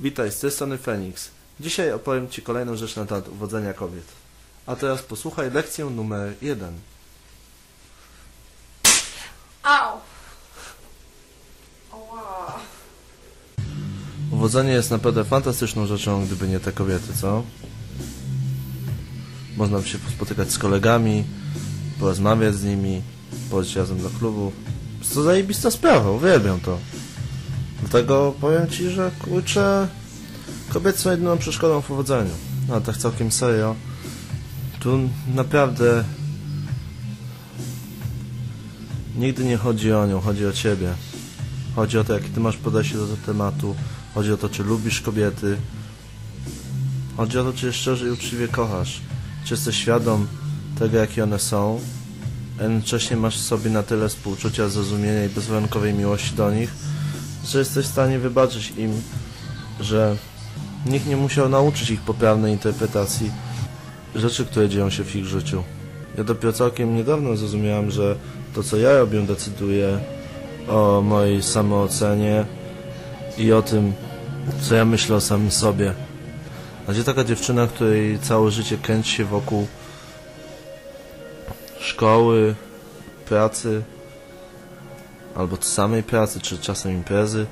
Witaj, z tej strony Fenix. Dzisiaj opowiem Ci kolejną rzecz na temat uwodzenia kobiet. A teraz posłuchaj lekcję numer jeden. Au! Oła. Uwodzenie jest naprawdę fantastyczną rzeczą, gdyby nie te kobiety, co? Można się spotykać z kolegami, porozmawiać z nimi, pójść razem do klubu. To zajebista sprawa, uwielbiam to. Dlatego powiem Ci, że kurczę, kobiety są jedyną przeszkodą w uwodzeniu. No tak całkiem serio. Tu naprawdę nigdy nie chodzi o nią, chodzi o Ciebie. Chodzi o to, jakie Ty masz podejście do tego tematu. Chodzi o to, czy lubisz kobiety. Chodzi o to, czy je szczerze i uczciwie kochasz. Czy jesteś świadom tego, jakie one są. Jednocześnie masz w sobie na tyle współczucia, zrozumienia i bezwarunkowej miłości do nich, że jesteś w stanie wybaczyć im, że nikt nie musiał nauczyć ich poprawnej interpretacji rzeczy, które dzieją się w ich życiu. Ja dopiero całkiem niedawno zrozumiałem, że to, co ja robię, decyduje o mojej samoocenie i o tym, co ja myślę o samym sobie. A gdzie taka dziewczyna, której całe życie kręci się wokół szkoły, pracy, albo samej pracy, czy czasem imprezy,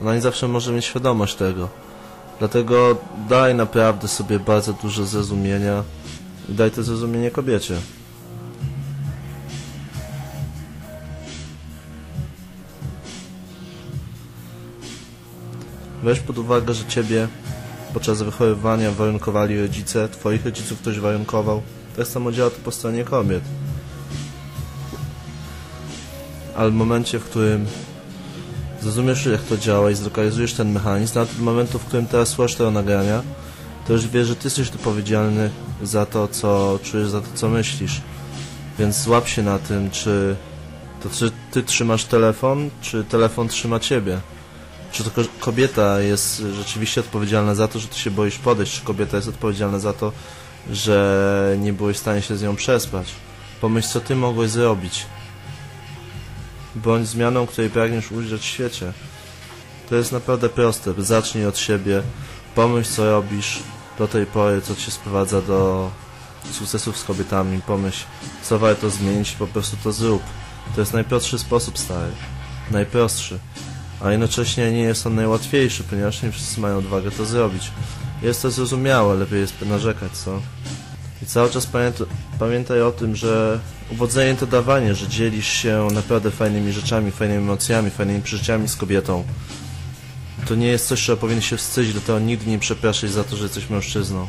ona nie zawsze może mieć świadomość tego. Dlatego daj naprawdę sobie bardzo dużo zrozumienia i daj to zrozumienie kobiecie. Weź pod uwagę, że ciebie podczas wychowywania warunkowali rodzice, twoich rodziców ktoś warunkował. Tak samo działa to po stronie kobiet. Ale w momencie, w którym zrozumiesz, jak to działa i zlokalizujesz ten mechanizm, nawet w momentu, w którym teraz słuchasz tego nagrania, to już wiesz, że ty jesteś odpowiedzialny za to, co czujesz, za to, co myślisz. Więc złap się na tym, czy to czy ty trzymasz telefon, czy telefon trzyma ciebie. Czy to ko- kobieta jest rzeczywiście odpowiedzialna za to, że ty się boisz podejść, czy kobieta jest odpowiedzialna za to, że nie byłeś w stanie się z nią przespać. Pomyśl, co ty mogłeś zrobić. Bądź zmianą, której pragniesz ujrzeć w świecie. To jest naprawdę proste. Zacznij od siebie. Pomyśl, co robisz do tej pory, co cię sprowadza do sukcesów z kobietami. Pomyśl, co warto zmienić, po prostu to zrób. To jest najprostszy sposób, stary. Najprostszy. A jednocześnie nie jest on najłatwiejszy, ponieważ nie wszyscy mają odwagę to zrobić. Jest to zrozumiałe, lepiej jest narzekać, co? Cały czas pamięta, pamiętaj o tym, że uwodzenie to dawanie, że dzielisz się naprawdę fajnymi rzeczami, fajnymi emocjami, fajnymi przeżyciami z kobietą. To nie jest coś, czego powinien się wstydzić, dlatego nigdy nie przepraszaj za to, że jesteś mężczyzną.